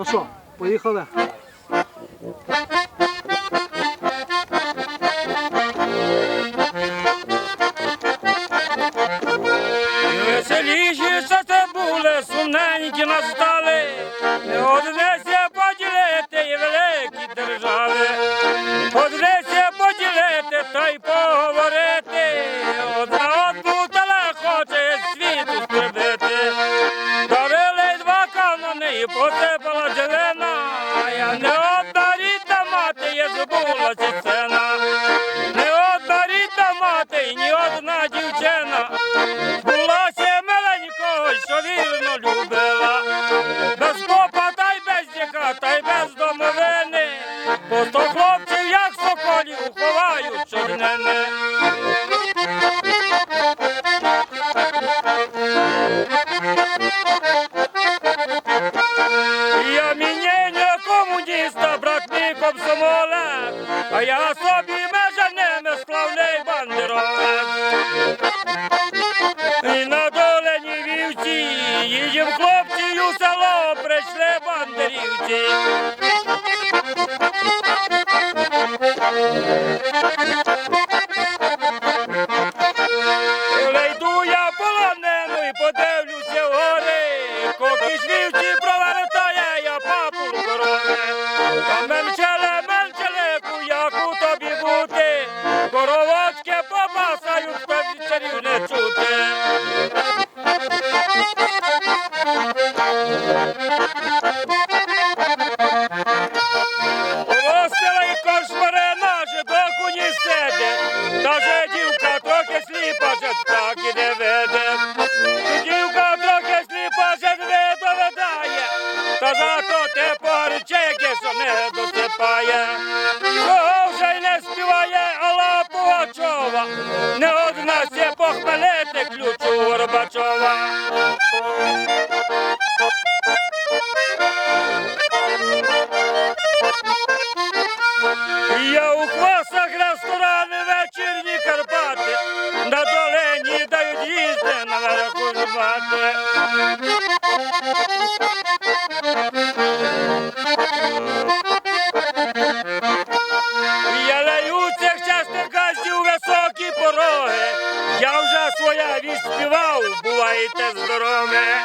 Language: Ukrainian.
Ну що, поїхали? Веселіші, що це були, сумненькі настали, не однеся і посипала зелена, я не одна мати, я забулася сцена, не одна рідна мати, ні одна дівчина. Була ще миленького, що вірно любила, без попа та й без дяка, та й без домовини, бо сто хлопців, як соколів, ховають чорнини. Я мінєння комуніста, брат мій комсомолець, а я собі межа ними славний бандеровець. І на долені вівці, їдем хлопці у село, прийшли бандерівці. Коли коровочки побасають, тобі царів не чути. Ростила і кошмаре наше до куні седе, та же дівка трохи сліпа, же так і не веде. Дівка трохи сліпа, же не доведає, та зато тепер чеки, що не досипає. Кого вже й не співає, Алла Пугачова, не одна сє похмелити ключу Горбачова. Я у квасах ресторани вечірні Карпати, на долині дають їсти наверху жбати. Пороги, я вже своя відспівав, бувайте здорові.